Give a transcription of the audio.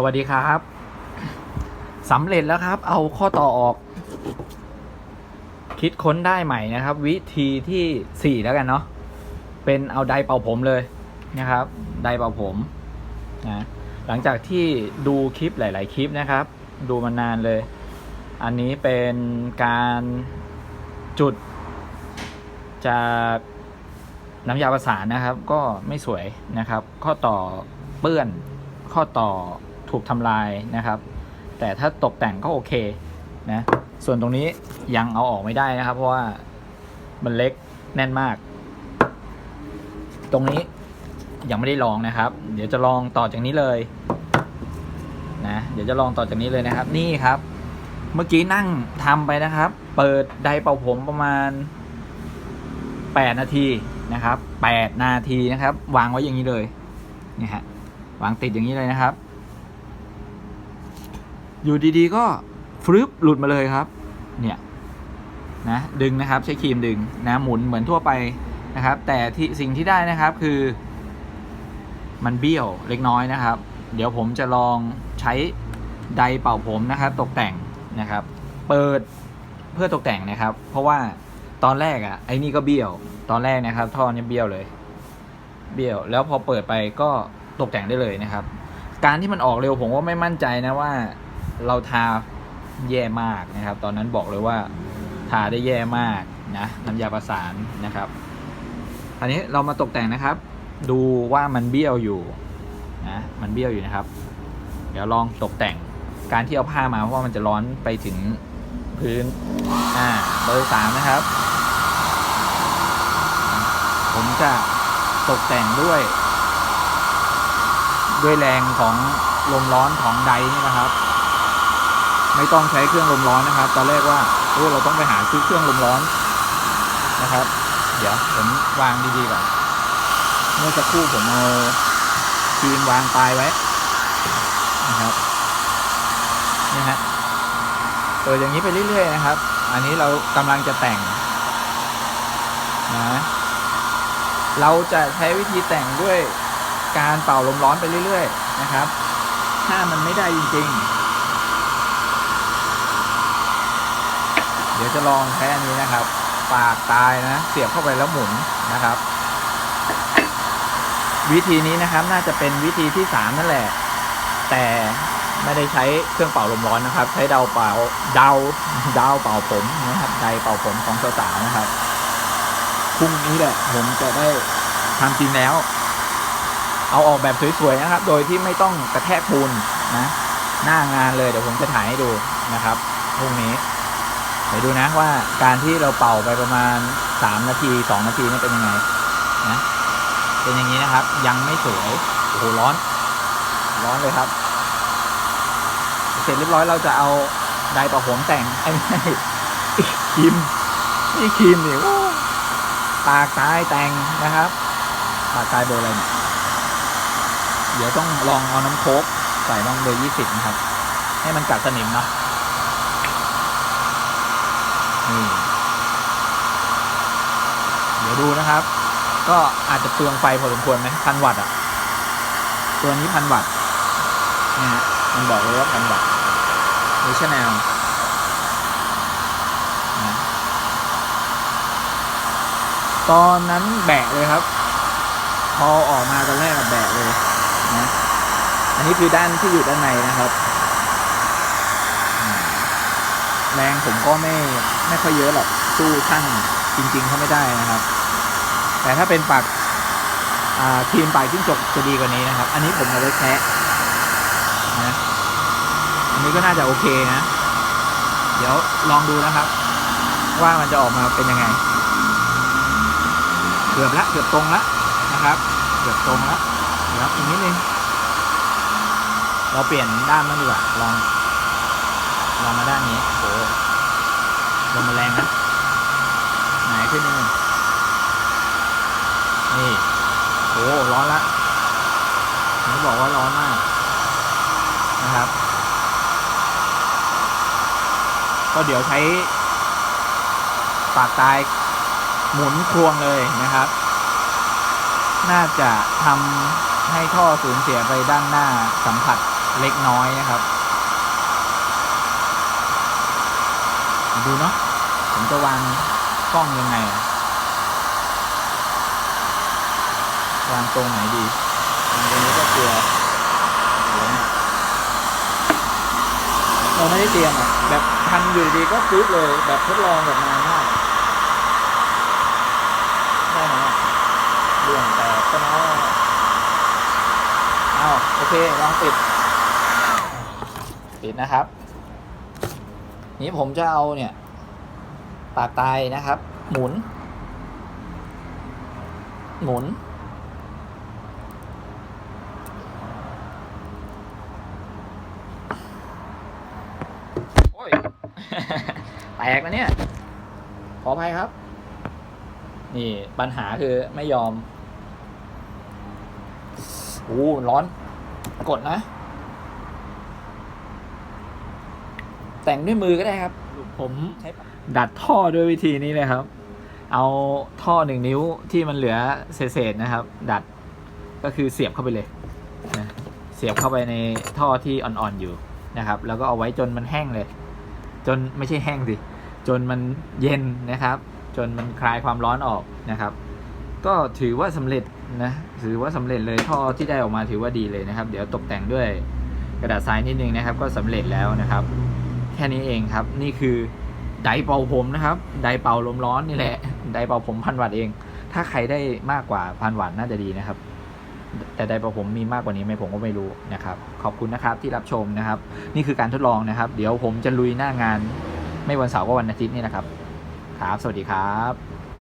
สวัสดีครับสำเร็จแล้วครับ เอาข้อต่อออก คิดค้นได้ใหม่นะครับ วิธีที่สี่แล้วกันเนาะเป็นเอาไดเป่าผมเลยนะครับ ไดเป่าผมนะหลังจากที่ดูคลิปหลาย ๆ คลิปนะครับ ดูมานานเลย อันนี้เป็นการจุดจากน้ำยาประสานนะครับ ก็ไม่สวยนะครับ ข้อต่อเปื้อนข้อต่อ ถูกทำลายนะครับ แต่ถ้าตกแต่งก็โอเคนะส่วนตรงนี้ยังเอาออกไม่ได้นะครับ เพราะว่ามันเล็กแน่นมาก ตรงนี้ยังไม่ได้ลองนะครับ เดี๋ยวจะลองต่อจากนี้เลยนะเดี๋ยวจะลองต่อจากนี้เลยนะครับ นี่ครับ เมื่อกี้นั่งทำไปนะครับ เปิดไดร์เป่าผมประมาณ 8 นาทีนะครับ 8 นาทีนะครับ วางไว้อย่างนี้เลยนี่ฮะวางติดอย่างนี้เลยนะครับ อยู่ดีๆก็ฟรึบหลุดมาเลยครับ เนี่ยนะดึงนะครับใช้ครีมดึงนะหมุนเหมือนทั่วไปนะครับ แต่ที่สิ่งที่ได้นะครับคือ มันเบี้ยวเล็กน้อยนะครับ เดี๋ยวผมจะลองใช้ไดเป่าผมนะครับ ตกแต่งนะครับ เปิดเพื่อตกแต่งนะครับ เพราะว่าตอนแรกอะ่ะไอ้นี่ก็เบี้ยว ตอนแรกนะครับ ท่อนี้เบี้ยวเลย เบี้ยว แล้วพอเปิดไปก็ตกแต่งได้เลยนะครับ การที่มันออกเร็วผมว่าไม่มั่นใจนะว่า เราทาแย่มากนะครับ ตอนนั้นบอกเลยว่าทาได้แย่มากนะน้ำยาประสานนะครับอันนี้เรามาตกแต่งนะครับ ดูว่ามันเบี้ยวอยู่นะมันเบี้ยวอยู่นะครับ เดี๋ยวลองตกแต่งการที่เอาผ้ามาเพราะว่ามันจะร้อนไปถึงพื้นอ่าเบอร์สามนะครับ ผมจะตกแต่งด้วย ด้วยแรงของลมร้อนของไดนี่นะครับ ไม่ต้องใช้เครื่องลมร้อนนะครับ ตอนแรกว่าเออเราต้องไปหาซื้อเครื่องลมร้อนนะครับ เดี๋ยวผมวางดีๆก่อนเมื่อสักครู่ผมเอาครีมวางปลายไว้นะครับนี่ฮะเปิดอย่างนี้ไปเรื่อยๆนะครับ อันนี้เรากำลังจะแต่งนะเราจะใช้วิธีแต่งด้วยการเป่าลมร้อนไปเรื่อย ๆ นะครับ ถ้ามันไม่ได้จริง ๆ เดี๋ยวจะลองแค่นี้นะครับ ปากตายนะ เสียบเข้าไปแล้วหมุนนะครับ วิธีนี้นะครับน่าจะเป็นวิธีที่สามนั่นแหละ แต่ไม่ได้ใช้เครื่องเป่าลมร้อนนะครับ ใช้เดาเป่าเดาเดาเป่าผมนะครับไดเป่าผมของสาวๆนะครับพรุ่งนี้แหละผมจะได้ทำจริงแล้ว เอาออกแบบสวยๆนะครับ โดยที่ไม่ต้องกระแทกปูนนะ หน้างานเลยเดี๋ยวผมจะถ่ายให้ดูนะครับพรุ่งนี้ เดี๋ยวดูนะว่าการที่เราเป่าไปประมาณ 3 นาที 2 นาทีนี่เป็นยังไงนะเป็นอย่างนี้นะครับ ยังไม่สวยโอ้โหร้อน ร้อนเลยครับ เสร็จเรียบร้อยเราจะเอาไดป่าผมแต่งไอ้ไม่ครีมนี่ครีมนี่โอ้ปากตายแต่งนะครับปากตายเบอร์อะไรเนี่ยเดี๋ยวต้องลองเอาน้ำโค้กใส่ลองเบอร์ยี่สิบนะครับ ให้มันกัดสนิมเนาะ นี่เดี๋ยวดูนะครับ ก็อาจจะเปลืองไฟพอสมควรไหมพันวัตต์อะ ตัวนี้พันวัตต์นะฮะมันบอกเลยว่าพันวัตต์มีชแนลตอนนั้นแบะเลยครับ พอออกมาตอนแรกอะแบะเลยนะ อันนี้คือด้านที่อยู่ด้านในนะครับอืม แรงผมก็ไม่ไม่ค่อยเยอะหรอกสู้ช่างจริง ๆเขาไม่ได้นะครับ แต่ถ้าเป็นปากอาทีมปากจิ้งจกจะดีกว่านี้นะครับ อันนี้ผมเอาไว้แคะนะอันนี้ก็น่าจะโอเคนะ เดี๋ยวลองดูนะครับ ว่ามันจะออกมาเป็นยังไง เกือบละเกือบตรงละนะครับ เกือบตรงละเดี๋ยวอีกนิดนึงเราเปลี่ยนด้านมั้าดีกว่าลอง ลองมาด้านนี้โอ้ลมมันแรงนะไหนขึ้นนิดนึงนี่โอ้ร้อนละผมบอกว่าร้อนมากนะครับ ก็เดี๋ยวใช้ปากตายหมุนควงเลยนะครับ น่าจะทำให้ท่อสูญเสียไปด้านหน้าสัมผัสเล็กน้อยนะครับ ดูเนาะผมจะวางกล้องยังไงวางตรงไหนดีตรงนี้ก็เกลือเราไม่ได้เตรียมอะแบบทันอยู่ดีๆก็ซื้อเลยแบบทดลองแบบนานมากได้ไหมเรื่องแตกก็นาะเอาโอเคลองปิด ปิดนะครับ นี้ผมจะเอาเนี่ย ปากตายนะครับ หมุน หมุน โอ้ย แตกแล้วเนี่ย ขออภัยครับ นี่ปัญหาคือไม่ยอมโอ้ร้อน กดนะ แต่งด้วยมือก็ได้ครับ ผมดัดท่อด้วยวิธีนี้เลยครับ เอาท่อหนึ่งนิ้วที่มันเหลือเศษๆนะครับ ดัดก็คือเสียบเข้าไปเลยนะเสียบเข้าไปในท่อที่อ่อนๆอยู่นะครับ แล้วก็เอาไว้จนมันแห้งเลย จนไม่ใช่แห้งสิจนมันเย็นนะครับ จนมันคลายความร้อนออกนะครับ ก็ถือว่าสำเร็จนะถือว่าสำเร็จเลยท่อที่ได้ออกมาถือว่าดีเลยนะครับ เดี๋ยวตกแต่งด้วยกระดาษทรายนิดนึงนะครับ ก็สำเร็จแล้วนะครับ แค่นี้เองครับ นี่คือไดเป่าผมนะครับ ไดเป่าลมร้อนนี่แหละ ไดเป่าผมพันวัตต์เอง ถ้าใครได้มากกว่าพันวัตต์น่าจะดีนะครับ แต่ไดเป่าผมมีมากกว่านี้ไหมผมก็ไม่รู้นะครับ ขอบคุณนะครับที่รับชมนะครับ นี่คือการทดลองนะครับ เดี๋ยวผมจะลุยหน้างาน ไม่วันเสาร์ก็วันอาทิตย์นี่นะครับ ครับ สวัสดีครับ